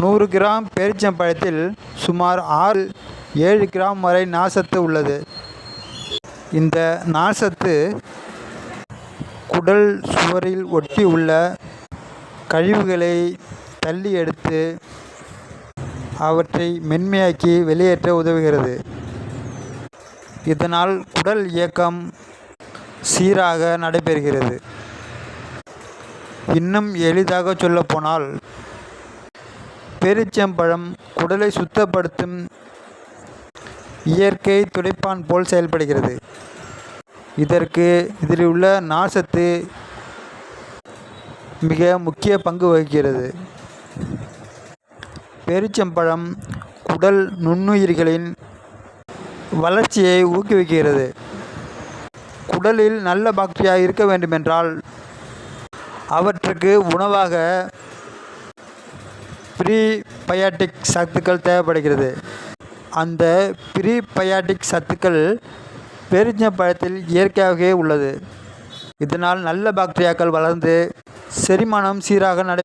நூறு கிராம் பேரிச்சம்பழத்தில் சுமார் ஆறு ஏழு கிராம் வரை நார்சத்து உள்ளது. இந்த நார்சத்து குடல் சுவரில் ஒட்டி உள்ள கழிவுகளை தள்ளி எடுத்து அவற்றை மென்மையாக்கி வெளியேற்ற உதவுகிறது. இதனால் குடல் இயக்கம் சீராக நடைபெறுகிறது. இன்னும் எளிதாக சொல்லப்போனால் பேரிச்சம்பழம் குடலை சுத்தப்படுத்தும் இயற்கை துடைப்பான் போல் செயல்படுகிறது. இதற்கு இதில் உள்ள நார்சத்து மிக முக்கிய பங்கு வகிக்கிறது. பேரிச்சம்பழம் குடல் நுண்ணுயிரிகளின் வளர்ச்சியை ஊக்குவிக்கிறது. குடலில் நல்ல பாக்டீரியா இருக்க வேண்டுமென்றால் அவற்றுக்கு உணவாக ப்ரீபயாட்டிக் சத்துக்கள் தேவைப்படுகிறது. அந்த ப்ரீபயாட்டிக் சத்துக்கள் பேரிச்சம்பழத்தில் இயற்கையாகவே உள்ளது. இதனால் நல்ல பாக்டீரியாக்கள் வளர்ந்து செரிமானம் சீராக நடை